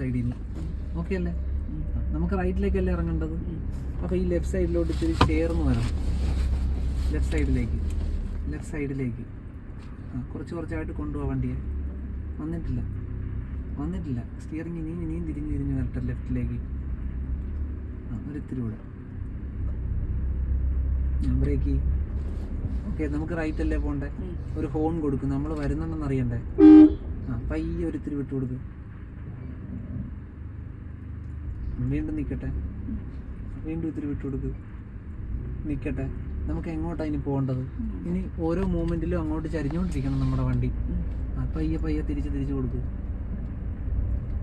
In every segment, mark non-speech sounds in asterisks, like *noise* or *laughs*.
സൈഡിൽ നിന്ന് ഓക്കെ അല്ലേ? നമുക്ക് റൈറ്റിലേക്കല്ലേ ഇറങ്ങേണ്ടത്? അപ്പോൾ ഈ ലെഫ്റ്റ് സൈഡിലോട്ട് ഇത്തിരി ചേർന്ന് വരണം. ലെഫ്റ്റ് സൈഡിലേക്ക് ലെഫ്റ്റ് സൈഡിലേക്ക് ആ കുറച്ച് കുറച്ചായിട്ട് കൊണ്ടുപോകാൻ വണ്ടിയെ. വന്നിട്ടില്ല. വന്നിട്ടില്ല. സ്റ്റിയറിംഗ് ഇനിയും ഇനിയും തിരിഞ്ഞ് തിരിഞ്ഞ് വരട്ടെ ലെഫ്റ്റിലേക്ക് ആ ഒരിത്തിരി കൂടെ. ബ്രേക്ക് ഓക്കെ നമുക്ക് റൈറ്റ് അല്ലേ പോണ്ടേ ഒരു ഹോൺ കൊടുക്കും. നമ്മൾ വരുന്നുണ്ടെന്ന് അറിയണ്ടേ? ആ പയ്യെ ഒരിത്തിരി വിട്ടു കൊടുക്കും. വീണ്ടും നിൽക്കട്ടെ വീണ്ടും ഇത്തിരി വിട്ടു കൊടുക്ക്. നിൽക്കട്ടെ നമുക്ക് എങ്ങോട്ടാണ് ഇനി പോകേണ്ടത്? ഇനി ഓരോ മൂമെന്റിലും അങ്ങോട്ട് ചരിഞ്ഞുകൊണ്ടിരിക്കണം നമ്മുടെ വണ്ടി. പയ്യെ പയ്യെ തിരിച്ച് തിരിച്ച് കൊടുക്കും.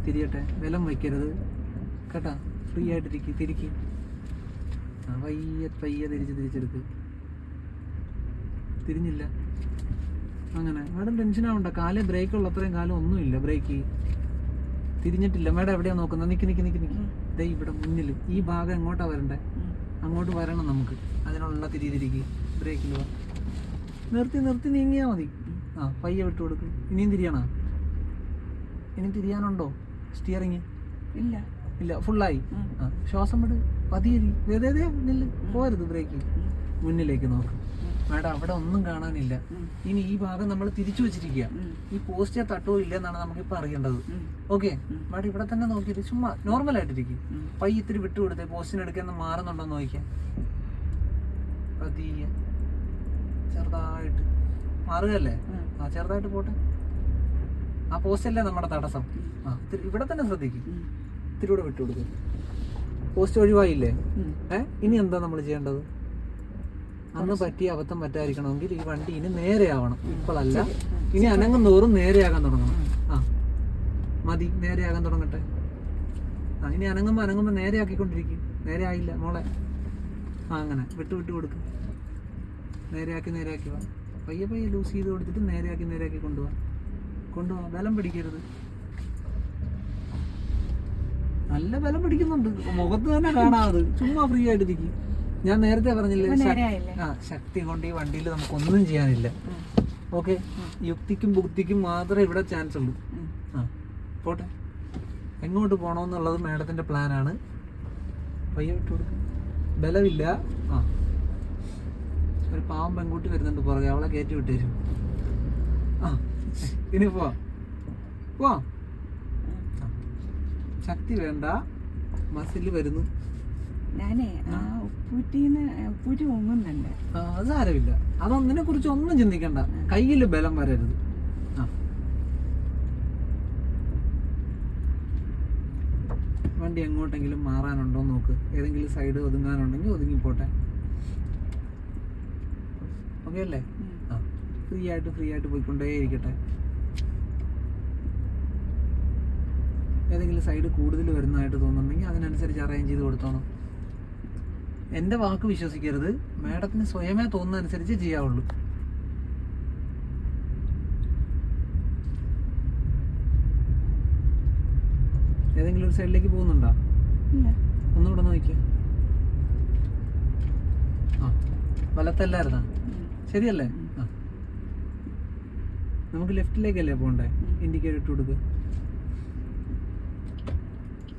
തിരിയട്ടെ. വിലം വയ്ക്കരുത്. കേട്ടാ? ഫ്രീ ആയിട്ടിരിക്കും. തിരിക്ക്. ആ പയ്യെ പയ്യെ തിരിച്ച് തിരിച്ചെടുക്ക്. തിരിഞ്ഞില്ല. അങ്ങനെ. മാഡം ടെൻഷൻ ആവണ്ട. കാലേ ബ്രേക്ക് ഉള്ള അത്രയും കാലം ഒന്നുമില്ല ബ്രേക്ക് തിരിഞ്ഞിട്ടില്ല. മാഡം എവിടെയാണ് നോക്കുന്നത്? നിക്ക് നിക്ക് നിക്ക് നിക്ക്. ദേ ഇവിടെ മുന്നിൽ ഈ ഭാഗം എങ്ങോട്ടാ വരണ്ടേ? അങ്ങോട്ട് വരണം നമുക്ക്. അതിനുള്ള തിരി തിരിക്ക് ബ്രേക്കിൽ വാ. നിർത്തി നിർത്തി നീങ്ങിയാൽ മതി. ആ പയ്യെ വിട്ടു കൊടുക്കും. ഇനിയും തിരിയണോ? ഇനി തിരിയാനുണ്ടോ? സ്റ്റിയറിങ്? ഇല്ല. ഇല്ല ഫുള്ളായി. ആ ശ്വാസം വിട്. പതിയെ വെറുതെ നില്ല്. പോരുത് ബ്രേക്കിൽ മുന്നിലേക്ക് നോക്ക്. മാഡം അവിടെ ഒന്നും കാണാനില്ല. ഇനി ഈ ഭാഗം നമ്മൾ തിരിച്ചു വെച്ചിരിക്കുക ഈ പോസ്റ്റ് തട്ടോ ഇല്ല എന്നാണ് നമുക്കിപ്പോൾ അറിയേണ്ടത് ഓക്കെ? മാഡം ഇവിടെ തന്നെ നോക്കിയിട്ട് ചുമ്മാ നോർമൽ ആയിട്ടിരിക്കും പൈ ഇത്തിരി വിട്ടു കൊടുത്തേ പോസ്റ്റിന് എടുക്കാൻ മാറുന്നുണ്ടോ എന്ന് നോക്കിയാൽ പതിയെ. ചെറുതായിട്ട്. മാറുകയല്ലേ? ആ ചെറുതായിട്ട് പോട്ടെ. ആ പോസ്റ്റ് അല്ലേ നമ്മുടെ തടസ്സം. ആ ഇവിടെ തന്നെ ശ്രദ്ധിക്കും. ഇത്തിരി കൂടെ വിട്ടുകൊടുക്കും പോസ്റ്റ് ഒഴിവായില്ലേ? ഏ? ഇനി എന്താ നമ്മൾ ചെയ്യേണ്ടത്? അന്ന് പറ്റിയ അബദ്ധം പറ്റാതിരിക്കണമെങ്കിൽ ഈ വണ്ടി ഇനി നേരെയാവണം. ഇപ്പോഴല്ല. ഇനി അനങ്ങും തോറും നേരെയാകാൻ തുടങ്ങണം. ആ. മതി നേരെയാകാൻ തുടങ്ങട്ടെ. ആ ഇനി അനങ്ങുമ്പോൾ അനങ്ങുമ്പോൾ നേരെയാക്കിക്കൊണ്ടിരിക്കും. നേരെ ആയില്ല മോളെ. ആ അങ്ങനെ. വിട്ട് വിട്ട് കൊടുക്ക്. നേരെയാക്കി നേരെയാക്കി വാ. പയ്യെ പയ്യെ ലൂസ് ചെയ്ത് കൊടുത്തിട്ട് നേരെയാക്കി നേരെയാക്കി കൊണ്ടുപോവാ കൊണ്ടുപോവാ ബലം പിടിക്കരുത്. നല്ല ബലം പിടിക്കുന്നുണ്ട്. മുഖത്ത് തന്നെ കാണാതെ ചുമ്മാ ഫ്രീ ആയിട്ടിരിക്കും ഞാൻ നേരത്തെ പറഞ്ഞില്ലേ ആ ശക്തി കൊണ്ട് ഈ വണ്ടിയിൽ നമുക്കൊന്നും ചെയ്യാനില്ല. ഓക്കെ? യുക്തിക്കും ബുദ്ധിക്കും മാത്രമേ ഇവിടെ ചാൻസ് ഉള്ളൂ. ആ പോട്ടെ. എങ്ങോട്ട് പോകണമെന്നുള്ളത് മാഡത്തിന്റെ പ്ലാനാണ് കൊടുക്കും. ബലമില്ല. ആ. ഒരു പാവം പെൺകുട്ടി വരുന്നുണ്ട് പുറകെ. അവളെ കയറ്റി വിട്ടേരും. ആ ഇനി പോവാം പോവാം ശക്തി വേണ്ട. മസിൽ വരുന്നു. ഞാനേ ആ ഉപ്പൂറ്റിന്ന് ഉപ്പൂറ്റി പൊങ്ങുന്നുണ്ട് അത് സാരമില്ല. അതൊന്നിനെ കുറിച്ച് ഒന്നും ചിന്തിക്കണ്ട. കയ്യിൽ ബലം വരരുത്. വണ്ടി എങ്ങോട്ടെങ്കിലും മാറാനുണ്ടോ നോക്ക്. ഏതെങ്കിലും സൈഡ് ഒതുങ്ങാനുണ്ടെങ്കിൽ ഒതുങ്ങിപ്പോട്ടെ. ഓക്കെ അല്ലേ? ആ. ഫ്രീ ആയിട്ട് ഫ്രീ ആയിട്ട് പോയിക്കൊണ്ടേ ഇരിക്കട്ടെ ഏതെങ്കിലും സൈഡ് കൂടുതൽ വരുന്നതായിട്ട് തോന്നുന്നുണ്ടെങ്കിൽ അതിനനുസരിച്ച് അറേഞ്ച് ചെയ്ത് കൊടുത്തോണം. എന്റെ വാക്ക് വിശ്വസിക്കരുത്. മാഡത്തിന് സ്വയമേ തോന്നുന്ന അനുസരിച്ച് ചെയ്യാവുള്ളൂ. ഏതെങ്കിലും ഒരു സൈഡിലേക്ക് പോകുന്നുണ്ടോ? ഒന്നുകൂടെ നോക്കിയ. ആ വലത്തല്ലായിരുന്നാ? ശരിയല്ലേ? ആ. നമുക്ക് ലെഫ്റ്റിലേക്കല്ലേ പോകണ്ടേ? ഇൻഡിക്കേറ്റർ ഇട്ട് കൊടുക്കുക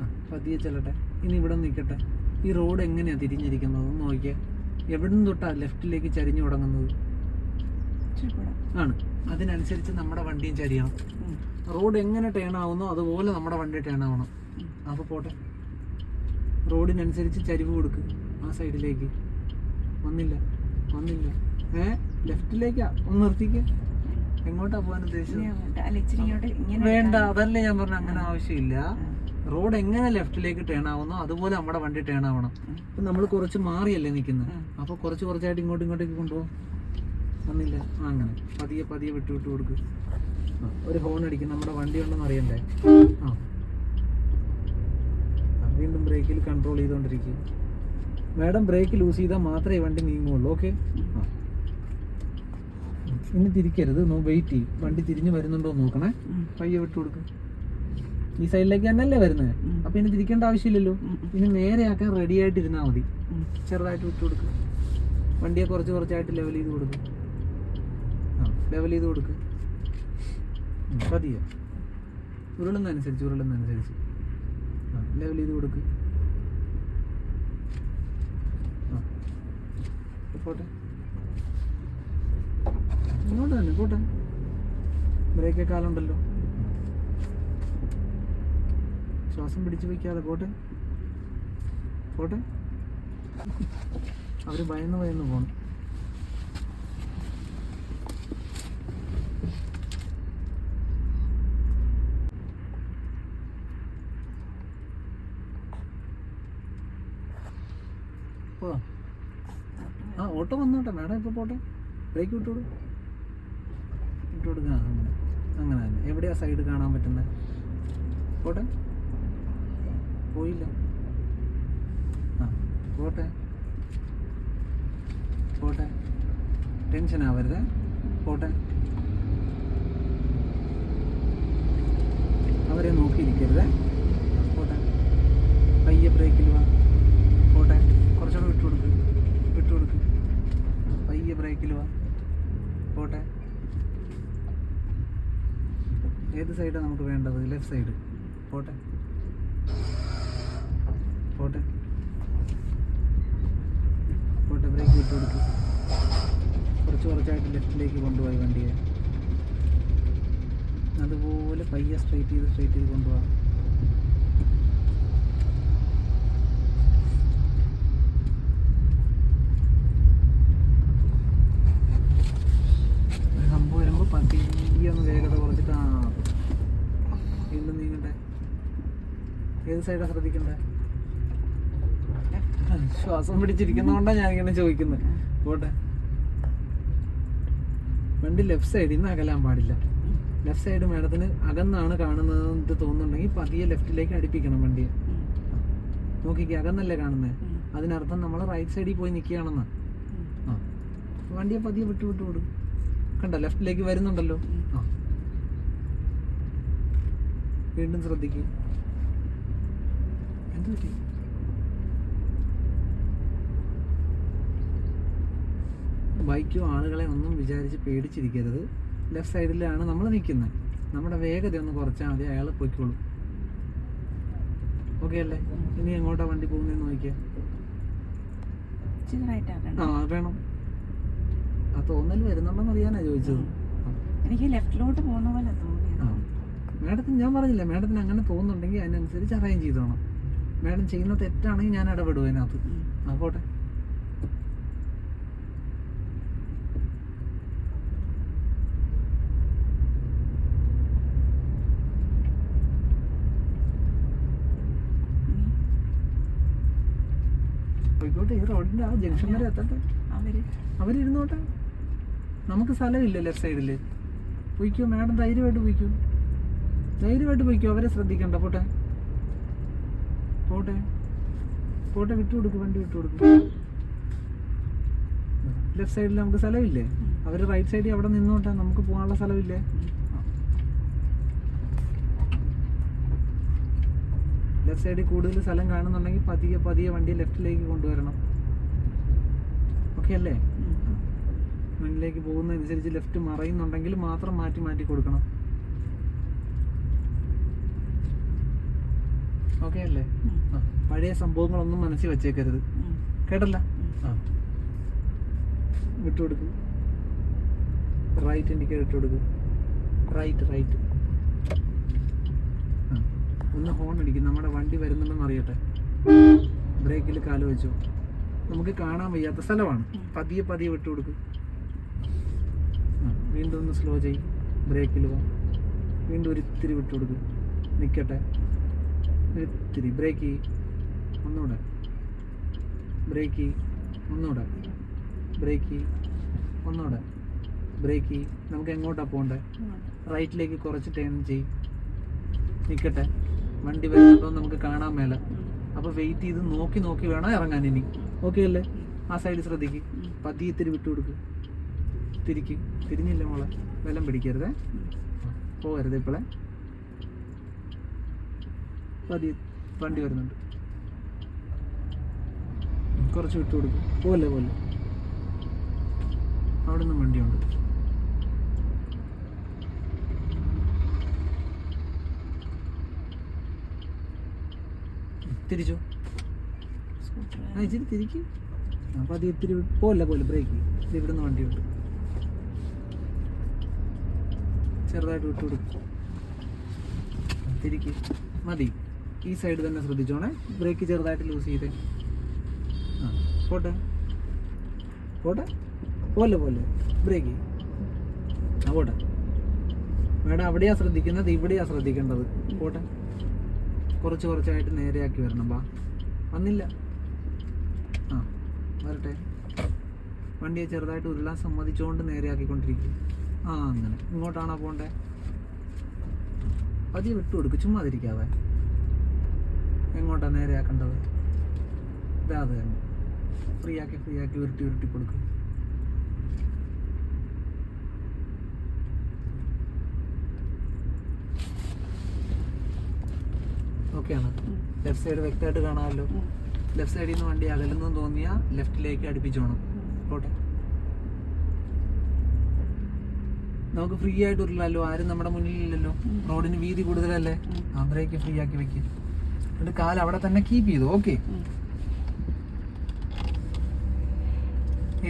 ആ പതിയെ ചെല്ലട്ടെ. ഇനി ഇവിടെ നിൽക്കട്ടെ. ഈ റോഡ് എങ്ങനെയാണ് തിരിഞ്ഞിരിക്കുന്നത്? ഒന്ന് നോക്കിയാൽ എവിടെ നിന്ന് തൊട്ടാ ലെഫ്റ്റിലേക്ക് ചരിഞ്ഞു തുടങ്ങുന്നത്? ആണ്. അതിനനുസരിച്ച് നമ്മുടെ വണ്ടിയും ചരിയണം. റോഡ് എങ്ങനെ ടേൺ ആവുന്നോ അതുപോലെ നമ്മുടെ വണ്ടി ടേൺ ആവണം. അപ്പോൾ പോട്ടെ. റോഡിനനുസരിച്ച് ചരിവ് കൊടുക്ക്. ആ സൈഡിലേക്ക്. വന്നില്ല. വന്നില്ല. ഏ? ലെഫ്റ്റിലേക്കാ. ഒന്ന് നിർത്തിക്ക്. എങ്ങോട്ടാ പോകാൻ ഉദ്ദേശിച്ചത്? വേണ്ട. അതല്ലേ ഞാൻ പറഞ്ഞ. അങ്ങനെ ആവശ്യമില്ല. റോഡ് എങ്ങനെ ലെഫ്റ്റിലേക്ക് ടേൺ ആവുന്നോ അതുപോലെ നമ്മുടെ വണ്ടി ടേൺ ആവണം. ഇപ്പൊ നമ്മൾ കുറച്ച് മാറിയല്ലേ നിൽക്കുന്നത് അപ്പൊ അപ്പോൾ കുറച്ച് കുറച്ചായിട്ട് ഇങ്ങോട്ടും ഇങ്ങോട്ടേക്ക് കൊണ്ടുപോകും വന്നില്ല. അങ്ങനെ. പതിയെ പതിയെ വിട്ടു വിട്ടു കൊടുക്കും ഒരു ഹോൺ അടിക്കും. നമ്മുടെ വണ്ടി ഉണ്ടെന്ന് അറിയണ്ടേ? ആ. വീണ്ടും ബ്രേക്കിൽ കൺട്രോൾ ചെയ്തുകൊണ്ടിരിക്കും മാഡം ബ്രേക്ക് ലൂസ് ചെയ്താൽ മാത്രമേ വണ്ടി നീങ്ങുള്ളൂ. ഓക്കെ ഇനി തിരിക്കരുത്. നോ വെയിറ്റ് ചെയ്യും. വണ്ടി തിരിഞ്ഞു വരുന്നുണ്ടോ നോക്കണേ. പയ്യെ വിട്ടു കൊടുക്കും ഈ സൈഡിലേക്ക് തന്നെയല്ലേ വരുന്നത്. അപ്പൊ ഇനി തിരിക്കേണ്ട ആവശ്യമില്ലല്ലോ. ഇനി നേരെയാക്കാൻ റെഡി ആയിട്ട് ഇരുന്നാൽ മതി. ചെറുതായിട്ട് വിട്ടു കൊടുക്കുക വണ്ടിയെ കുറച്ച് കുറച്ചായിട്ട് ലെവൽ ചെയ്ത് കൊടുക്കും. ആ ലെവൽ ചെയ്ത് കൊടുക്കുക മതിയോ പതിയെ. ഉരുളുന്നതനുസരിച്ച് ഉരുളുന്നതനുസരിച്ച്. ലെവൽ ചെയ്ത് കൊടുക്ക്. ആ. പോട്ടെ. ഇങ്ങോട്ട് തന്നെ പോട്ടെ. ബ്രേക്ക് കാലുണ്ടല്ലോ ശ്വാസം പിടിച്ചു വയ്ക്കാതെ പോട്ടെ. പോട്ടെ. അവർ ഭയന്ന് ഭയന്ന് പോണം. പോ. ആ ഓട്ടോ വന്നോട്ടെ. മാഡം ഇപ്പോൾ പോട്ടെ. ബ്രേക്ക് വിട്ടോളൂ. വിട്ടു അങ്ങനെ. അങ്ങനെ എവിടെയാ സൈഡ് കാണാൻ പറ്റുന്നത് പോട്ടെ. പോയില്ല. പോട്ടെ. പോട്ടെ. ടെൻഷൻ ആവരുത്. പോട്ടെ. അവരെ നോക്കിയിരിക്കരുത്. പോട്ടെ. പയ്യെ ബ്രേക്കിൽ വാ. പോട്ടെ. കുറച്ചുകൂടെ വിട്ടുകൊടുക്ക് വിട്ടുകൊടുക്ക് വിട്ടു കൊടുക്ക്. പയ്യെ ബ്രേക്കിൽ വാ. പോട്ടെ. ഏത് സൈഡാണ് നമുക്ക് വേണ്ടത്? ലെഫ്റ്റ് സൈഡ് പോട്ടെ. പോട്ടെ. പോട്ടെ ബ്രേക്ക് വിട്ടു കൊടുക്കും. കുറച്ച് കുറച്ചായിട്ട് ലെഫ്റ്റിലേക്ക് കൊണ്ടുപോയി വണ്ടിയെ. അതുപോലെ പയ്യെ സ്ട്രൈറ്റ് ചെയ്ത് സ്ട്രൈറ്റ് ചെയ്ത് കൊണ്ടുപോകാം ഏത് സൈഡാണ് വരുമ്പോൾ പതിയെ ഒന്ന് വേഗത കുറച്ചിട്ട് ആ വീണ്ടും നീങ്ങട്ടെ ഏത് സൈഡാണ് ശ്രദ്ധിക്കണ്ടേ ശ്വാസം പിടിച്ചിരിക്കുന്നതുകൊണ്ടാണ് ഞാൻ ഇങ്ങനെ ചോദിക്കുന്നത്. പോട്ടെ. വണ്ടി ലെഫ്റ്റ് സൈഡിൽ നിന്ന് അകലാൻ പാടില്ല. ലെഫ്റ്റ് സൈഡ് മേഡത്തിന് അകന്നാണ് കാണുന്നത് തോന്നുന്നുണ്ടെങ്കിൽ പതിയെ ലെഫ്റ്റിലേക്ക് അടുപ്പിക്കണം വണ്ടി നോക്കിക്കേ അകന്നല്ലേ കാണുന്നത് അതിനർത്ഥം നമ്മൾ റൈറ്റ് സൈഡിൽ പോയി നിൽക്കുകയാണെന്ന് ആ. വണ്ടിയെ പതിയെ വിട്ടു വിട്ടു വിടും. കണ്ട ലെഫ്റ്റിലേക്ക് വരുന്നുണ്ടല്ലോ. ആ. വീണ്ടും ശ്രദ്ധിക്കും. എന്തു പറ്റി? ബൈക്കോ ആളുകളെ ഒന്നും വിചാരിച്ച് പേടിച്ചിരിക്കരുത്. ലെഫ്റ്റ് സൈഡിലാണ് നമ്മൾ നിൽക്കുന്നത്. നമ്മുടെ വേഗത ഒന്ന് കുറച്ചാൽ മതി അയാൾ പൊയ്ക്കോളും. ഓക്കെ അല്ലേ? ഇനി എങ്ങോട്ടാ വണ്ടി പോകുന്നതെന്ന് നോക്കിയാൽ ആ വേണം. ആ തോന്നൽ വരുന്നുണ്ടോന്ന് അറിയാനാ ചോദിച്ചത്. എനിക്ക് ലെഫ്റ്റിലോട്ട് പോകുന്ന പോലെ തോന്നി ആ. മാഡത്തിന് ഞാൻ പറഞ്ഞില്ല മാഡത്തിന് അങ്ങനെ തോന്നുന്നുണ്ടെങ്കിൽ അതിനനുസരിച്ച് അറേഞ്ച് ചെയ്തോണം. മാഡം ചെയ്യുന്ന തെറ്റാണെങ്കിൽ ഞാൻ ഇടപെടും അതിനകത്ത്. ആ പോട്ടെ ഇനി പോയിക്കോട്ടെ ഈ റോഡിന്റെ ആ ജംഗ്ഷൻ വരെ എത്തട്ടെ. അവർ. അവരിരുന്നോട്ടെ. നമുക്ക് സ്ഥലമില്ല ലെഫ്റ്റ് സൈഡിൽ പോയിക്കോ മാഡം ധൈര്യമായിട്ട് പോയിക്കോ. ധൈര്യമായിട്ട് പോയിക്കോ അവരെ ശ്രദ്ധിക്കണ്ട. പോട്ടെ. പോട്ടെ. പോട്ടെ വിട്ടു കൊടുക്ക് വണ്ടി വിട്ടു കൊടുക്ക്. ലെഫ്റ്റ് സൈഡിൽ നമുക്ക് സ്ഥലമില്ലേ? അവർ റൈറ്റ് സൈഡിൽ അവിടെ നിന്നോട്ടെ നമുക്ക് പോകാനുള്ള സ്ഥലമില്ലേ? ലെഫ്റ്റ് സൈഡിൽ കൂടുതൽ സ്ഥലം കാണുന്നുണ്ടെങ്കിൽ പതിയെ പതിയെ വണ്ടി ലെഫ്റ്റിലേക്ക് കൊണ്ടുവരണം. ഓക്കെ അല്ലേ. മുന്നിലേക്ക് പോകുന്നതനുസരിച്ച് ലെഫ്റ്റ് മറയുന്നുണ്ടെങ്കിൽ മാത്രം മാറ്റി മാറ്റി കൊടുക്കണം. ഓക്കെ അല്ലേ? പഴയ സംഭവങ്ങളൊന്നും മനസ്സിൽ വെച്ചേക്കരുത്. കേട്ടല്ല. ആ. വിട്ടുകൊടുക്കും റൈറ്റ് എനിക്ക് ഇട്ട് കൊടുക്ക്. റൈറ്റ് റൈറ്റ് ഒന്ന് ഹോൺ അടിക്കും നമ്മുടെ വണ്ടി വരുന്നുണ്ടെന്ന് അറിയട്ടെ. ബ്രേക്കിൽ കാൽ വെച്ചു. നമുക്ക് കാണാൻ വയ്യാത്ത സ്ഥലമാണ്. പതിയെ പതിയെ വിട്ടു കൊടുക്കും. വീണ്ടും ഒന്ന് സ്ലോ ചെയ്യും. ബ്രേക്കിൽ വാ വീണ്ടും ഒരു ഇത്തിരി വിട്ടു കൊടുക്കും. നിൽക്കട്ടെ ഒരിത്തിരി. ബ്രേക്ക് ചെയ്യ്. ഒന്നുകൂടെ ബ്രേക്ക് ചെയ്യ്. ഒന്നുകൂടെ ബ്രേക്ക് ചെയ്യ്. ഒന്നുകൂടെ ബ്രേക്ക് ചെയ്യ്. നമുക്ക് എങ്ങോട്ടാണ് പോകണ്ടേ റൈറ്റിലേക്ക് കുറച്ച് ടേൺ ചെയ്യും. നിൽക്കട്ടെ വണ്ടി വരുന്നുണ്ടോ നമുക്ക് കാണാൻ മേല. അപ്പൊ അപ്പോൾ വെയിറ്റ് ചെയ്ത് നോക്കി നോക്കി വേണം ഇറങ്ങാൻ ഇനി. ഓക്കെ അല്ലേ? ആ സൈഡ് ശ്രദ്ധിക്ക്. പതിയെ വിട്ടു കൊടുക്ക്. തിരിക്ക്. തിരിഞ്ഞില്ല മോളെ. വെല്ലം പിടിക്കരുതേ. പോകരുത് ഇപ്പോളെ. പതിയെ വണ്ടി വരുന്നുണ്ട്. കുറച്ച് വിട്ടു കൊടുക്കും. പോലെ പോലെ അവിടെ നിന്നും വണ്ടിയുണ്ട്. തിരിച്ചു? ഇച്ചിരി തിരിക്കും. അപ്പൊ അത് ഇത്തിരി പോലെ പോലെ ബ്രേക്ക് ഇവിടെ നിന്ന് വണ്ടി വിട്ടു ചെറുതായിട്ട് വിട്ടു കൊടുക്കും. തിരിക്ക്. മതി. ഈ സൈഡ് തന്നെ ശ്രദ്ധിച്ചോണേ. ബ്രേക്ക് ചെറുതായിട്ട് ലൂസ് ചെയ്തേ. ആ പോട്ടെ. പോട്ടെ. പോലെ പോലെ ബ്രേക്ക് ആ പോട്ടെ. മേഡം അവിടെയാ ശ്രദ്ധിക്കുന്നത് ഇവിടെയാ ശ്രദ്ധിക്കേണ്ടത്. പോട്ടെ. കുറച്ച് കുറച്ചായിട്ട് നേരെയാക്കി വരണം ബാ. വന്നില്ല. ആ വരട്ടെ. വണ്ടിയെ ചെറുതായിട്ട് ഉരുളാൻ സമ്മതിച്ചുകൊണ്ട് നേരെയാക്കിക്കൊണ്ടിരിക്കും ആ അങ്ങനെ. ഇങ്ങോട്ടാണോ പോണ്ടേ? പതിയെ വിട്ടു കൊടുക്കും. ചുമ്മാ തിരിക്കാതെ എങ്ങോട്ടാ നേരെയാക്കേണ്ടത്? ഇതാ അത് തന്നെ. ഫ്രീ ആക്കി ഫ്രീ ആക്കി ഉരുട്ടി ഉരുട്ടി കൊടുക്കും. ഓക്കെയാണ് ലെഫ്റ്റ് സൈഡ് വ്യക്തമായിട്ട് കാണാമല്ലോ. ലെഫ്റ്റ് സൈഡിൽ നിന്ന് വണ്ടി അകലെന്ന് തോന്നിയാൽ ലെഫ്റ്റിലേക്ക് അടുപ്പിച്ചോണം. പോട്ടെ. നമുക്ക് ഫ്രീ ആയിട്ട് ഉരുളല്ലോ ആരും നമ്മുടെ മുന്നിലില്ലല്ലോ. റോഡിന് വീതി കൂടുതലല്ലേ? ആന്ധ്രയ്ക്ക് ഫ്രീ ആക്കി വെക്കും. എന്നിട്ട് കാൽ അവിടെ തന്നെ കീപ്പ് ചെയ്തു. ഓക്കെ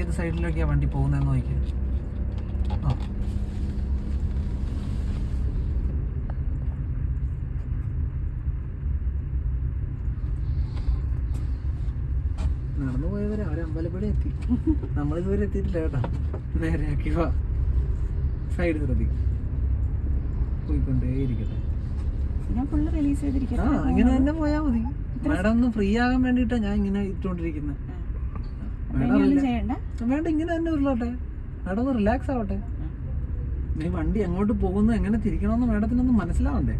ഏത് സൈഡിലേക്കാണ് വണ്ടി പോകുന്നതെന്ന് നോക്കി ആ നടന്നു പോയവരെ അവരെ അമ്പലപ്പടി എത്തി. നമ്മളിതുവരെ എത്തിയിട്ടില്ല കേട്ടാ. നേരെ ആക്കി വാ സൈഡ് ശ്രദ്ധിക്കും പോയിക്കൊണ്ടേ ഇരിക്കട്ടെ ഞാൻ ഫുള്ള് റിലീസ് ആ ഇങ്ങനെ തന്നെ പോയാ മതി. മാഡം ഒന്ന് ഫ്രീ ആകാൻ വേണ്ടിട്ടാ ഞാൻ ഇങ്ങനെ ഇട്ടുകൊണ്ടിരിക്കുന്നത് മാഡം വേണ്ട ഇങ്ങനെ തന്നെ ഉരുളോട്ടെ. മാഡം ഒന്ന് റിലാക്സ് ആവട്ടെ. നീ വണ്ടി എങ്ങോട്ട് പോകുന്നു എങ്ങനെ തിരിക്കണമെന്ന് മാഡത്തിനൊന്ന് മനസ്സിലാവണ്ടേ?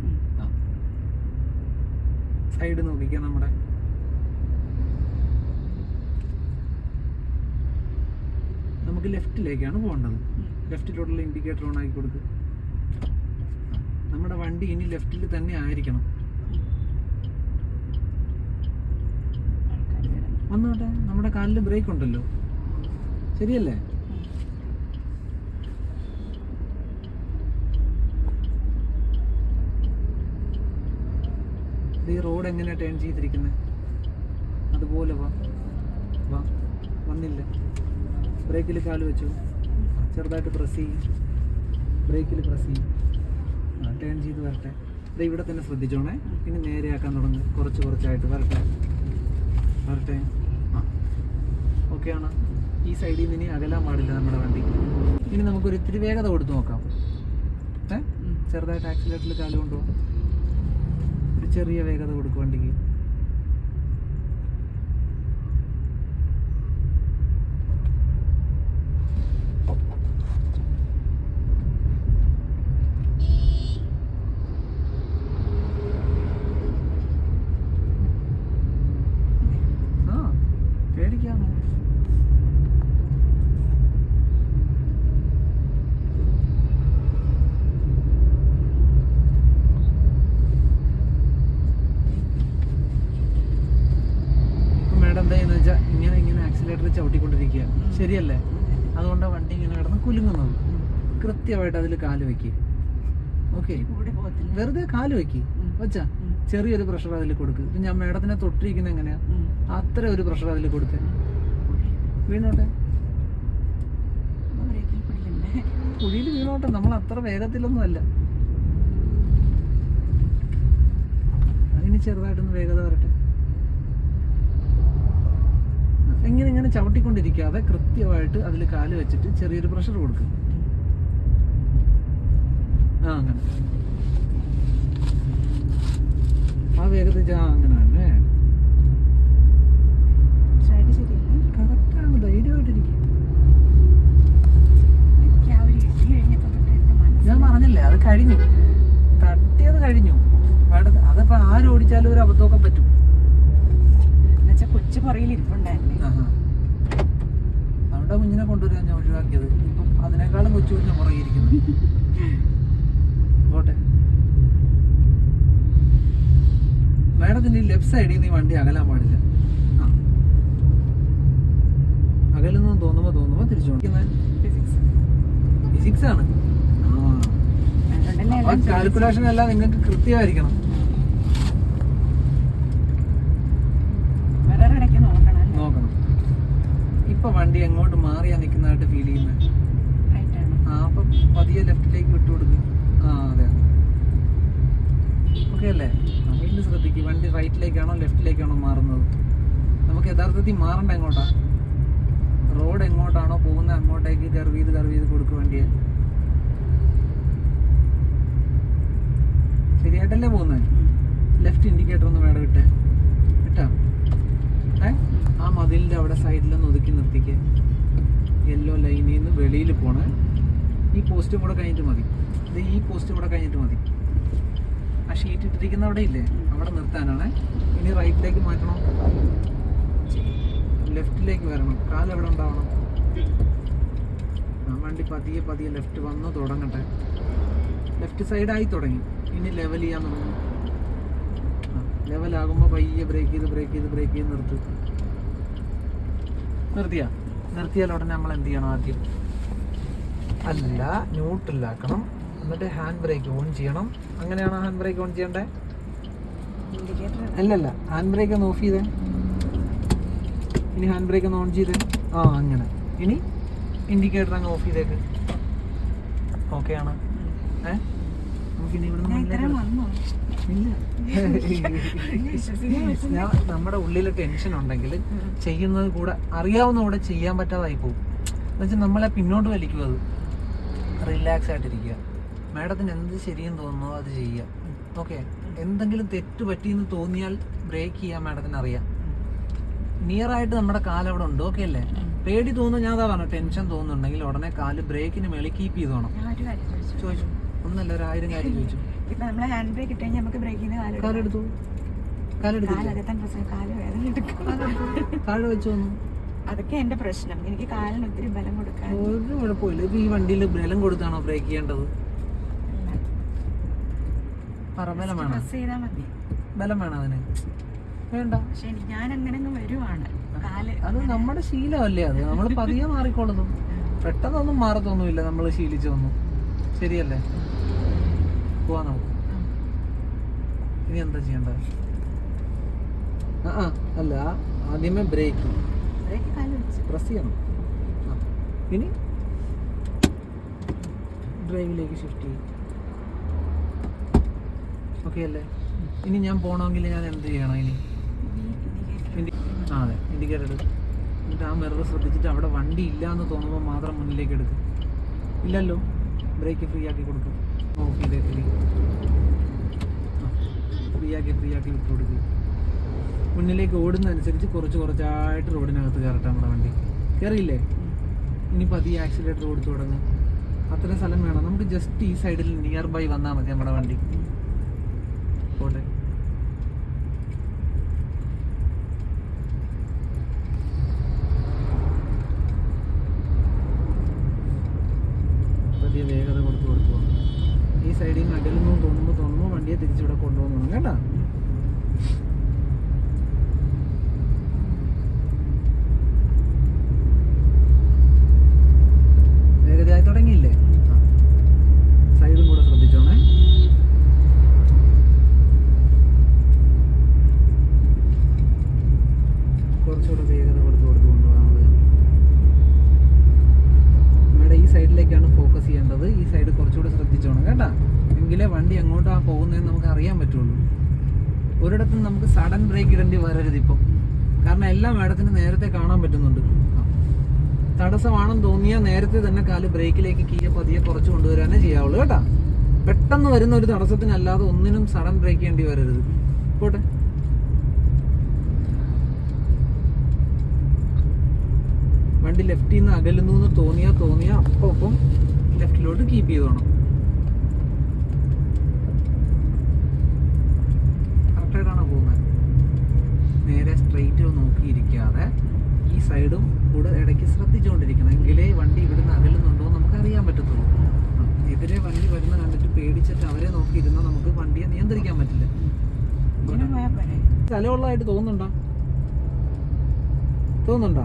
സൈഡ് നോക്കിക്കാം നമ്മുടെ നമുക്ക് ലെഫ്റ്റിലേക്കാണ് പോകേണ്ടത്. ലെഫ്റ്റിലോട്ടുള്ള ഇൻഡിക്കേറ്റർ ഓൺ ആക്കി കൊടുക്കുക നമ്മുടെ വണ്ടി ഇനി ലെഫ്റ്റിൽ തന്നെ ആയിരിക്കണം. വന്നോട്ടെ നമ്മുടെ കാലിൽ ബ്രേക്ക് ഉണ്ടല്ലോ. ശരിയല്ലേ? ഈ റോഡ് എങ്ങനെയാ ടേൺ ചെയ്തിരിക്കുന്നത് അതുപോലെ വാ. വാ. വന്നില്ല. ബ്രേക്കിൽ കാൽ വെച്ചു. ചെറുതായിട്ട് പ്രസ് ചെയ്യും. ബ്രേക്കിൽ പ്രസ് ചെയ്യും. ടേൺ ചെയ്ത് വരട്ടെ. ഇത് ഇവിടെ തന്നെ ശ്രദ്ധിച്ചോണേ. പിന്നെ നേരെയാക്കാൻ തുടങ്ങും. കുറച്ച് കുറച്ചായിട്ട് വരട്ടെ. വരട്ടെ. ആ. ഓക്കെ ആണ്. ഈ സൈഡിൽ നിന്ന് ഇനി അകലാൻ പാടില്ല നമ്മുടെ വണ്ടി. ഇനി നമുക്കൊരു ഇത്തിരി വേഗത കൊടുത്ത് നോക്കാം. ഏ? ചെറുതായിട്ട് ആക്സിലേറ്ററിൽ കാൽ കൊണ്ടുപോകാം. ഒരു ചെറിയ വേഗത കൊടുക്കും വണ്ടിക്ക് ആ പേടിക്കാണ് മാഡം എന്താ ചെയ്യുന്നത് വെച്ചാൽ ഇങ്ങനെ ഇങ്ങനെ ആക്സിലേറ്റർ ചവിട്ടിക്കൊണ്ടിരിക്കുക ശരിയല്ലേ അതുകൊണ്ടാണ് വണ്ടി ഇങ്ങനെ കിടന്ന് കുലുങ്ങുന്നത് കൃത്യമായിട്ട് അതിൽ കാൽ വെക്കുക ഓക്കെ കൂടെ പോകത്തില്ല വെറുതെ കാൽ വെക്കി. വെച്ചാ ചെറിയൊരു പ്രഷർ അതിൽ കൊടുക്ക്. ഇപ്പൊ ഞാൻ മേഡത്തിനെ തൊട്ടിരിക്കുന്ന എങ്ങനെയാ? അത്ര ഒരു പ്രഷർ അതിൽ കൊടുത്തേ. വീണോട്ടെ? കുഴിയിൽ വീണോട്ടെ? നമ്മൾ അത്ര വേഗത്തിലൊന്നും അല്ല. അതിന് ചെറുതായിട്ടൊന്ന് വേഗത വരട്ടെ. ഇങ്ങനെ ഇങ്ങനെ ചവിട്ടിക്കൊണ്ടിരിക്കാതെ കൃത്യമായിട്ട് അതിൽ കാൽ വെച്ചിട്ട് ചെറിയൊരു പ്രഷർ കൊടുക്കും. ആ അങ്ങനെ ആ വേഗത്തിൽ ആ അങ്ങനെ തന്നെ സൈഡ് ശരിയല്ലേ കറക്റ്റാണ് ധൈര്യമായിട്ടിരിക്കും എനിക്ക് ആ ഒരു ഇടി കഴിഞ്ഞപ്പോൾ ഏകദേശം അങ്ങനെ തന്നെ ഞാൻ പറഞ്ഞില്ലേ അത് കഴിഞ്ഞു. തട്ടിയത് കഴിഞ്ഞു. അതിപ്പോ ആര് ഓടിച്ചാലും ഒരു അബദ്ധമൊക്കെ പറ്റും. കൊച്ചു പുറകിൽ ഇരിപ്പുണ്ടായിരുന്നു. അവിടെ കുഞ്ഞിനെ കൊണ്ടുവരാൻ ഞാൻ ഒഴിവാക്കിയത്. ഇപ്പം അതിനേക്കാളും കൊച്ചു കുഞ്ഞ പുറകിരിക്കുന്നു പോട്ടെ *laughs* വാഹനത്തിന്റെ ലെഫ്റ്റ് സൈഡിൽ നിന്ന് ഈ വണ്ടി അകലാൻ പാടില്ല. അകലെന്ന് തോന്നുമ്പോ തോന്നുമ്പോ തിരിച്ചു ഫിസിക്സ് ആണ്. കാൽക്കുലേഷൻ എല്ലാം നിങ്ങൾക്ക് കൃത്യമായിരിക്കണം. നോക്കണം ഇപ്പൊ വണ്ടി എങ്ങോട്ട് മാറിയാ നിൽക്കുന്നതായിട്ട് ഫീൽ ചെയ്യുന്നത് ആ അപ്പൊ പതിയെ ലെഫ്റ്റിലേക്ക് വിട്ടുകൊടുക്കും ആ അതെ അതെ. ഓക്കെ അല്ലേ? വീണ്ടും ശ്രദ്ധിക്കും. വണ്ടി റൈറ്റിലേക്കാണോ ലെഫ്റ്റിലേക്കാണോ മാറുന്നത്? നമുക്ക് യഥാർത്ഥത്തിൽ മാറണ്ട എങ്ങോട്ടാ? റോഡ് എങ്ങോട്ടാണോ പോകുന്നത് അങ്ങോട്ടേക്ക് കർവ് ചെയ്ത് കർവ് ചെയ്ത് കൊടുക്കുക വണ്ടിയെ. ശരിയായിട്ടല്ലേ പോകുന്നത്? ലെഫ്റ്റ് ഇൻഡിക്കേറ്റർ ഒന്ന് വേണം ഇട്ടേ. ഇട്ടാ? ഏ? ആ മതിലിന്റെ അവിടെ സൈഡിലൊന്ന് ഒതുക്കി നിർത്തിക്ക്. യെല്ലോ ലൈനിൽ നിന്ന് വെളിയിൽ പോണേ. ഈ പോസ്റ്റും കൂടെ കഴിഞ്ഞിട്ട് മതി. ഇത് ഈ പോസ്റ്റും കൂടെ കഴിഞ്ഞിട്ട് മതി. ആ ഷീറ്റ് ഇട്ടിരിക്കുന്ന അവിടെ ഇല്ലേ അവിടെ നിർത്താനാണ്. ഇനി റൈറ്റിലേക്ക് മാറ്റണം. ലെഫ്റ്റിലേക്ക് വരണം. കാൽ എവിടെ ഉണ്ടാവണം? വണ്ടി പതിയെ പതിയെ ലെഫ്റ്റ് വന്ന് തുടങ്ങട്ടെ. ലെഫ്റ്റ് സൈഡായി തുടങ്ങി. ഇനി ലെവൽ ചെയ്യാൻ തുടങ്ങും. ലെവലാകുമ്പോൾ പയ്യെ ബ്രേക്ക് ചെയ്ത് ബ്രേക്ക് ചെയ്ത് ബ്രേക്ക് ചെയ്ത് നിർത്തും. നിർത്തിയ? നിർത്തിയാൽ ഉടനെ നമ്മൾ എന്ത് ചെയ്യണം ആദ്യം? അല്ല ന്യൂട്രലാക്കണം എന്നിട്ട് ഹാൻഡ് ബ്രേക്ക് ഓൺ ചെയ്യണം. അങ്ങനെയാണോ ഹാൻഡ് ബ്രേക്ക് ഓൺ ചെയ്യണ്ടേ? ഇൻഡിക്കേറ്റർ അല്ലല്ല ഹാൻഡ് ബ്രേക്ക് ഒന്ന് ഓഫ് ചെയ്തേ. ഇനി ഹാൻഡ് ബ്രേക്ക് ഒന്ന് ഓൺ ചെയ്തേ. ആ അങ്ങനെ. ഇനി ഇൻഡിക്കേറ്റർ അങ്ങ് ഓഫ് ചെയ്തേക്ക്. ഓക്കെ ആണ്? ഏ? നമുക്കിനി ഇല്ല. ഞാൻ *laughs* നമ്മുടെ ഉള്ളിൽ ടെൻഷൻ ഉണ്ടെങ്കിൽ ചെയ്യുന്നത് കൂടെ അറിയാവുന്ന കൂടെ ചെയ്യാൻ പറ്റാതായി പോകും. എന്നുവെച്ചാൽ നമ്മളെ പിന്നോട്ട് വലിക്കും അത്. റിലാക്സ് ആയിട്ടിരിക്കുക. മാഡത്തിന് എന്ത് ശരിയെന്ന് തോന്നുന്നോ അത് ചെയ്യുക. ഓക്കെ എന്തെങ്കിലും തെറ്റ് പറ്റിയെന്ന് തോന്നിയാൽ ബ്രേക്ക് ചെയ്യാൻ മാഡത്തിന് അറിയാം. നിയർ ആയിട്ട് നമ്മുടെ കാൽ അവിടെ ഉണ്ട്. ഓക്കെ അല്ലേ? പേടി തോന്നുന്നു ഞാൻ അതാ പറഞ്ഞു ടെൻഷൻ തോന്നുന്നുണ്ടെങ്കിൽ ഉടനെ കാൽ ബ്രേക്കിന് മേളിൽ കീപ്പ് ചെയ്ത് വേണം. ഞാൻ ഒരു ചോദിച്ചു. ഒന്നല്ല ഒരു ആയിരം കാര്യം ചോദിച്ചു. ഇപ്പൊ നമ്മളെ ഹാൻഡ് ബ്രേക്ക് ഇട്ട് കഴിഞ്ഞാൽ നമുക്ക് കാലെടുത്തു? വെച്ചു അതൊക്കെ എന്റെ പ്രശ്നം. എനിക്ക് കാലിന് ഒത്തിരി ബലം കൊടുക്കാൻ. ഒരു കുഴപ്പമില്ല. ഈ വണ്ടിയിൽ ബലം കൊടുത്താണോ ബ്രേക്ക് ചെയ്യേണ്ടത്? പറ ബലം വേണം. പ്രസ് ചെയ്താൽ മതി. ബലം വേണം അതിന്. വേണ്ട. പക്ഷെ എനിക്ക് ഞാൻ അങ്ങനെ അങ്ങ് വരുവാണ്. കാൽ അത് നമ്മുടെ ശീലമല്ലേ അത്? നമ്മൾ പതിയെ മാറിക്കൊള്ളുന്നു. പെട്ടെന്നൊന്നും മാറത്തൊന്നുമില്ല. നമ്മൾ ശീലിച്ചൊന്നും ശരിയല്ലേ? പോവാ നമുക്ക്. ഇനി എന്താ ചെയ്യേണ്ടത്? ആ ആ അല്ല ആദ്യമേ ബ്രേക്ക് പ്രസ് ചെയ്യണം. ഇനി? ഡ്രൈവിലേക്ക് ഷിഫ്റ്റ് ചെയ്യും. ഓക്കെ അല്ലേ? ഇനി ഞാൻ പോകണമെങ്കിൽ ഞാൻ എന്ത് ചെയ്യണം ഇനി? ആ അതെ ഇൻഡിക്കേറ്റർ എടുക്കും എന്നിട്ട് ആ മിറർ ശ്രദ്ധിച്ചിട്ട് അവിടെ വണ്ടി ഇല്ല എന്ന് തോന്നുമ്പോൾ മാത്രം മുന്നിലേക്ക് എടുക്കും. ഇല്ലല്ലോ? ബ്രേക്ക് ഫ്രീ ആക്കി കൊടുക്കും. ഓക്കെ ഇതേ ഫ്രീ ഫ്രീ ആക്കി ഫ്രീ ആക്കി വിട്ടു കൊടുക്കും. മുന്നിലേക്ക് ഓടുന്നതനുസരിച്ച് കുറച്ച് കുറച്ചായിട്ട് റോഡിനകത്ത് കയറട്ടെ നമ്മുടെ വണ്ടി. കയറിയില്ലേ? ഇനി പതിയെ ആക്സിലേറ്റർ കൊടുത്തു തുടങ്ങും. അത്രയും സ്ഥലം വേണം. നമുക്ക് ജസ്റ്റ് ഈ സൈഡിൽ നിയർ ബൈ വന്നാൽ മതി നമ്മുടെ വണ്ടി. പോട്ടെ. പതിയെ വേഗത കൊടുത്ത് കൊടുത്തു ഈ സൈഡിൽ നിന്ന് അകലുന്നു തോന്നുമ്പോൾ തോന്നുമ്പോൾ വണ്ടിയെ തിരിച്ചിവിടെ കൊണ്ടുപോകണം കേട്ടാ വേഗതയായി തുടങ്ങിയില്ലേ സൈഡും കൂടെ ശ്രദ്ധിച്ചോണേ കുറച്ചുകൂടെ വേഗത കൊടുത്ത് കൊടുത്ത് കൊണ്ടുപോകാം നമ്മുടെ ഈ സൈഡിലേക്കാണ് ഫോക്കസ് ചെയ്യേണ്ടത് ഈ സൈഡ് കുറച്ചുകൂടെ ശ്രദ്ധിച്ചോണം കേട്ടാ എങ്കിലേ വണ്ടി എങ്ങോട്ടാണ് പോകുന്നതെന്ന് നമുക്ക് അറിയാൻ പറ്റുള്ളൂ ഒരിടത്തും നമുക്ക് സഡൻ ബ്രേക്ക് ഇടേണ്ടി വരരുത് ഇപ്പം കാരണം എല്ലാം മാഡത്തിന് നേരത്തെ കാണാൻ പറ്റുന്നുണ്ട് ആ. തടസ്സമാണെന്ന് തോന്നിയാൽ നേരത്തെ തന്നെ കാൽ ബ്രേക്കിലേക്ക് കീയ പതിയെ കുറച്ച് കൊണ്ടുവരാനേ ചെയ്യാവുള്ളൂ കേട്ടോ. പെട്ടെന്ന് വരുന്ന ഒരു തടസ്സത്തിനല്ലാതെ ഒന്നിനും സഡൻ ബ്രേക്ക് ചെയ്യേണ്ടി വരരുത്. പോട്ടെ. വണ്ടി ലെഫ്റ്റിൽ നിന്ന് അകലുന്നു എന്ന് തോന്നിയാൽ തോന്നിയാൽ അപ്പം ലെഫ്റ്റിലോട്ട് കീപ്പ് ചെയ്തോണം കറക്റ്റായിട്ടാണോ പോകുന്നത്? നേരെ സ്ട്രെയിറ്റ് നോക്കിയിരിക്കാതെ ഈ സൈഡും കൂടെ ഇടയ്ക്ക് ശ്രദ്ധിച്ചുകൊണ്ടിരിക്കണം എങ്കിലേ വണ്ടി ഇവിടുന്ന് അകലുന്നുണ്ടോ എന്ന് നമുക്ക് അറിയാൻ പറ്റത്തുള്ളൂ. എതിരെ വണ്ടി വരുന്ന കണ്ടിട്ട് പേടിച്ചിട്ട് അവരെ നോക്കി നോക്കിയിരുന്നാൽ നമുക്ക് വണ്ടിയെ നിയന്ത്രിക്കാൻ പറ്റില്ല. സ്ഥലമുള്ളതായിട്ട് തോന്നുന്നുണ്ടോ? തോന്നുന്നുണ്ടോ.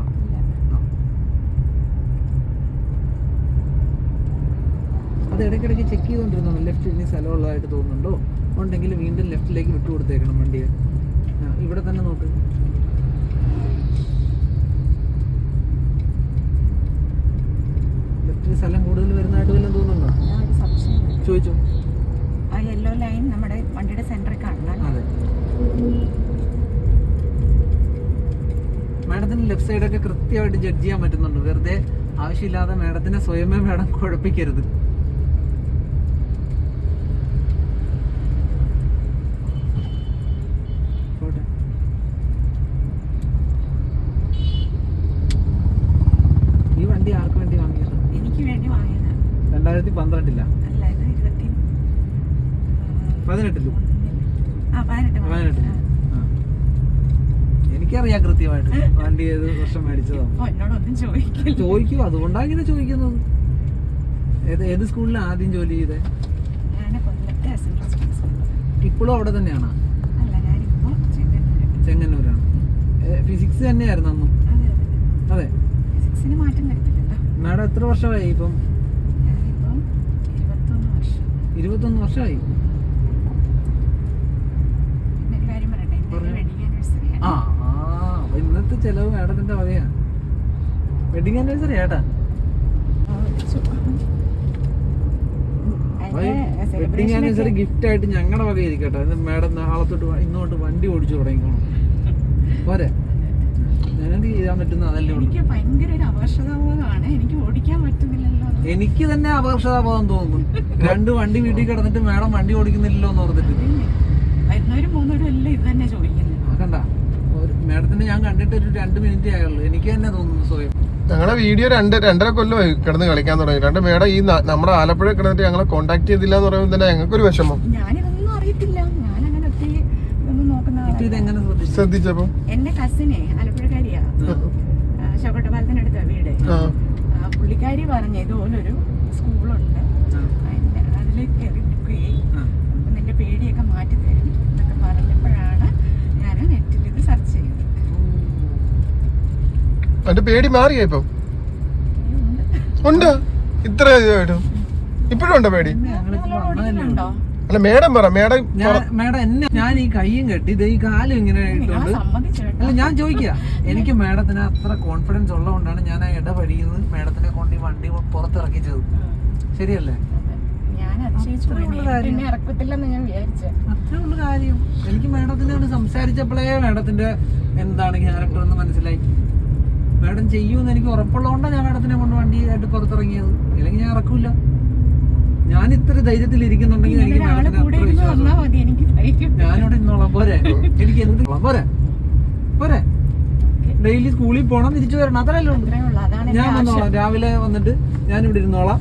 അത് ഇടയ്ക്കിടയ്ക്ക് ചെക്ക് ചെയ്തുകൊണ്ടിരുന്നോ ലെഫ്റ്റ് ഇനി സ്ഥലമുള്ളതായിട്ട് തോന്നുന്നുണ്ടോ? ഉണ്ടെങ്കിൽ വീണ്ടും ലെഫ്റ്റിലേക്ക് വിട്ടു കൊടുത്തേക്കണം വണ്ടിയെ. ഇവിടെ തന്നെ നോക്ക്. ഇത്തിരി സ്ഥലം കൂടുതൽ വരുന്നതായിട്ട് വല്ലതും തോന്നുന്നുണ്ടോ? ചോദിച്ചു. ആ യെല്ലോ ലൈൻ നമ്മുടെ വണ്ടിയുടെ സെന്ററിൽ കാണണം അതെ. മാഡത്തിന് ലെഫ്റ്റ് സൈഡൊക്കെ കൃത്യമായിട്ട് ജഡ്ജ് ചെയ്യാൻ പറ്റുന്നുണ്ട്. വെറുതെ ആവശ്യമില്ലാതെ മാഡത്തിനെ സ്വയമേ മാഡം കുഴപ്പിക്കരുത്. രണ്ടായിരത്തി പന്ത്രണ്ടില്ല പതിനെട്ടിൽ. പതിനെട്ടിൽ. എനിക്കറിയാം കൃത്യമായിട്ട് വണ്ടി ഏത് വർഷം മേടിച്ചതോ ചോദിക്കൂ അതുകൊണ്ടാണ് ഇങ്ങനെ ചോദിക്കുന്നത്. ഏത് ഏത് സ്കൂളിലാണ് ആദ്യം ജോലി ചെയ്തേ? ഇപ്പോഴും അവിടെ തന്നെയാണ്? ചെങ്ങന്നൂരാണ്. ഫിസിക്സ് തന്നെയായിരുന്നു അന്നും. അതെ മാഡം എത്ര വർഷമായി ഇപ്പം ഞാനിപ്പം ഇരുപത്തൊന്ന് വർഷം ഇരുപത്തൊന്ന് വർഷമായി പിന്നെ ഒരു കാര്യം പറയട്ടെ ഇന്ന് പറഞ്ഞോ. വെഡിങ് വർഷമായി. ആ ആ, അപ്പൊ ഇന്നത്തെ ചെലവ് മാഡത്തിന്റെ വകയാ. വെഡിങ് ആനിവേഴ്സറി ഏട്ടാ വെഡിങ് ആനിവേഴ്സറി ഗിഫ്റ്റ് ആയിട്ട് ഞങ്ങളുടെ വക ഇരിക്കട്ടെ ഇത് മാഡം നാളെ തൊട്ട് വ- ഇന്ന് തൊട്ട് വണ്ടി ഓടിച്ചു തുടങ്ങിക്കോണം പോരെ. ഞങ്ങൾക്ക് ചെയ്യാൻ പറ്റുന്ന അതല്ലേ എനിക്ക് ഭയങ്കര ഒരു അപകർഷതാബോധമാണ് എനിക്ക് ഓടിക്കാൻ പറ്റുന്നില്ലല്ലോ. എനിക്ക് തന്നെ അപകർഷതാബോധം തോന്നുന്നു. രണ്ട് വണ്ടി വീട്ടിൽ കിടന്നിട്ട് മാഡം വണ്ടി ഓടിക്കുന്നില്ലല്ലോ എന്ന് ഓർത്തിട്ട്. വരുന്നവരും പോകുന്നവരും എല്ലാം ഇത് തന്നെ ചോദിക്കുന്നത്. ആ കണ്ട മാഡത്തിനെ ഞാൻ കണ്ടിട്ട് ഒരു രണ്ട് മിനിറ്റ് ആയുള്ളൂ. എനിക്ക് തന്നെ തോന്നുന്നു സ്വയം. ഞങ്ങളുടെ വീഡിയോ രണ്ട് രണ്ടര കൊല്ലമായി കിടന്ന് കളിക്കാൻ തുടങ്ങി. രണ്ട് മേഡം ഈ നമ്മുടെ ആലപ്പുഴ കിടന്നിട്ട് ഞങ്ങളെ കോൺടാക്ട് ചെയ്തില്ല എന്ന് പറയുമ്പോൾ തന്നെ ഞങ്ങൾക്ക് ഒരു വിഷമം. ഞാനിതൊന്നും അറിയത്തില്ല. ശ്രദ്ധിച്ചപ്പോ? എന്റെ കസിനെ ആലപ്പുഴക്കാരിയാ. ശോകട്ടപാലത്തിനടുത്ത വീട്. ആ പറഞ്ഞു ഇതുപോലൊരു സ്കൂളുണ്ട്. അതിന്റെ അതിലേക്ക് കയറി നിൽക്കുകയും നിന്റെ പേടിയൊക്കെ മാറ്റി തരും എന്നൊക്കെ പറഞ്ഞപ്പോഴാണ് ഞാൻ നെറ്റിൽ ഇത് സെർച്ച് ചെയ്തത്. എന്റെ പേടി മാറിയോ ഇപ്പം? ഉണ്ട്. ഉണ്ട്. ഇത്ര ഇതായിട്ടും. ഇപ്പോഴും ഉണ്ടോ പേടി? ഞങ്ങളിപ്പോ അല്ല മേഡം പറ മേഡം മേഡം മാഡം എന്നെ ഞാൻ ഈ കൈയും കെട്ടി ഇത് ഈ കാലും ഇങ്ങനെ കേട്ടോ. അല്ല ഞാൻ ചോദിക്കുക എനിക്ക് മാഡത്തിന് അത്ര കോൺഫിഡൻസ് ഉള്ളതുകൊണ്ടാണ് ഞാൻ ആ ഇടപഴകിയത് മേഡത്തിനെ കൊണ്ട് ഈ വണ്ടി പുറത്തിറക്കിച്ചത്. ശരിയല്ലേ? ഞാൻ അതിശയിച്ചു പോയി. അത്രയുള്ള കാര്യം. എനിക്ക് മാഡത്തിനോട് സംസാരിച്ചപ്പോഴേ മാഡത്തിന്റെ എന്താണ് ക്യാരക്ടർ എന്ന് മനസ്സിലായി. മാഡം ചെയ്യൂന്ന് എനിക്ക് ഉറപ്പുള്ളതുകൊണ്ടാണ് ഞാൻ മാഡത്തിനെ കൊണ്ട് വണ്ടിയായിട്ട് പുറത്തിറങ്ങിയത്. ഇല്ലെങ്കിൽ ഞാൻ ഇറക്കൂല. ഞാൻ ഇത്ര ധൈര്യത്തിൽ ഇരിക്കുന്നുണ്ടെങ്കിൽ എനിക്ക് മാഡത്തിന് അത്ര വിശ്വാസം വന്നാ മതി എനിക്ക് ധൈര്യം. ഞാനിവിടെ ഇന്നോളാം പോരെ. എനിക്ക് എന്ത് പോരെ. പോരെ. ഡെയിലി സ്കൂളിൽ പോണം തിരിച്ചു വരണം. അത്രയല്ലേ ഉള്ളൂ. ഞാൻ വന്നോളാം. രാവിലെ വന്നിട്ട് ഞാൻ ഇവിടെ ഇരുന്നോളാം.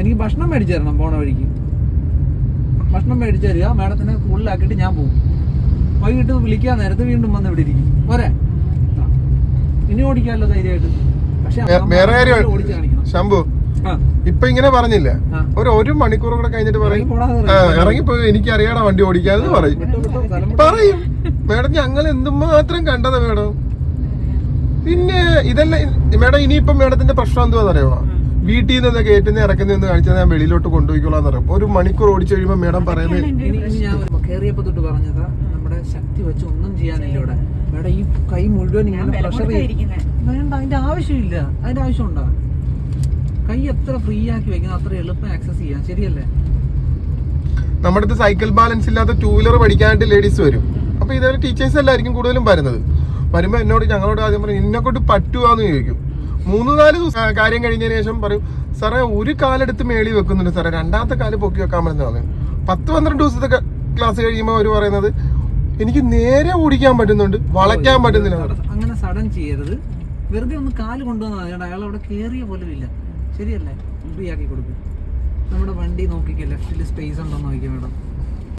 എനിക്ക് ഭക്ഷണം മേടിച്ചു തരണം പോണ വഴിക്ക്. ഭക്ഷണം മേടിച്ചു തരിക. മാഡത്തിനെ സ്കൂളിലാക്കിയിട്ട് ഞാൻ പോകും. വൈകിട്ട് വിളിക്കാൻ നേരത്തെ വീണ്ടും വന്ന് ഇവിടെ ഇരിക്കും. പോരെ. ഇനി ഓടിക്കാമല്ലോ ധൈര്യമായിട്ട്. പക്ഷെ ഓടിച്ചു കാണിക്കണം. ശംഭു ഇപ്പൊ ഇങ്ങനെ പറഞ്ഞില്ല? ഒരു ഒരു മണിക്കൂർ കൂടെ കഴിഞ്ഞിട്ട് പറയും ഇറങ്ങിപ്പോ എനിക്ക് അറിയാടാ വണ്ടി ഓടിക്കാന്ന് പറയും. പറയും. മേഡം ഞങ്ങൾ എന്തുമാത്രം കണ്ടതാ മേഡം. പിന്നെ ഇതെല്ലാം മേഡം ഇനിയിപ്പം മേഡത്തിന്റെ പ്രശ്നം എന്തുവാന്ന് അറിയോ വീട്ടിൽ നിന്ന് കയറ്റുന്ന ഇറക്കുന്ന കാണിച്ചാൽ ഞാൻ വെളിയിലോട്ട് കൊണ്ടുപോയിക്കോളാന്ന് പറയും. ഒരു മണിക്കൂർ ഓടിച്ചു കഴിയുമ്പോൾ മേഡം പറയുന്നത് കയറിയപ്പോ തൊട്ട് പറഞ്ഞതാ നമ്മുടെ ശക്തി വെച്ച് ഒന്നും ചെയ്യാനില്ല ഇവിടെ. മേഡം ഈ കൈ മുഴുവൻ ഞാൻ ഇങ്ങനെ പ്രഷർ വേണ്ട അതിന്റെ ആവശ്യമില്ല. അതിന്റെ ആവശ്യമുണ്ടോ? കൈ എത്ര ഫ്രീ ആക്കി വെക്കണം അത്ര എളുപ്പം ആക്സസ് ചെയ്യാം. ശരിയല്ലേ? നമ്മുടെ അടുത്ത് സൈക്കിൾ ബാലൻസ് ഇല്ലാത്ത ടൂ വീലർ പഠിക്കാനായിട്ട് ലേഡീസ് വരും. അപ്പൊ ഇതേപോലെ ടീച്ചേഴ്സ് എല്ലാവർക്കും കൂടുതലും വരുന്നത്. വരുമ്പോ എന്നോട് ഞങ്ങളോട് ആദ്യം പറയും ഇന്നെ കൊണ്ട് പറ്റുവാന്ന് ചോദിക്കും. മൂന്ന് നാല് ദിവസം കാര്യം കഴിഞ്ഞതിന് ശേഷം പറയും സാറേ ഒരു കാലെടുത്ത് മേളി വെക്കുന്നുണ്ട് സാറേ രണ്ടാമത്തെ കാൽ പൊക്കി വെക്കാൻ പറ്റുന്ന പറഞ്ഞു. പത്ത് പന്ത്രണ്ട് ദിവസത്തെ ക്ലാസ് കഴിയുമ്പോൾ അവർ പറയുന്നത് എനിക്ക് നേരെ ഓടിക്കാൻ പറ്റുന്നുണ്ട് വളയ്ക്കാൻ പറ്റുന്നില്ല. അങ്ങനെ സഡൻ ചെയ്യരുത്. വെറുതെ ഒന്ന് കാൽ കൊണ്ടുവന്നാൽ അയാൾ അവിടെ കയറിയ പോലും ഇല്ല. ശരിയല്ലേ? ഫ്രീ ആക്കി കൊടുക്കും. നമ്മുടെ വണ്ടി നോക്കിക്കേ ലെഫ്റ്റിൽ സ്പേസ് ഉണ്ടോ എന്ന് നോക്കിയാൽ മേഡം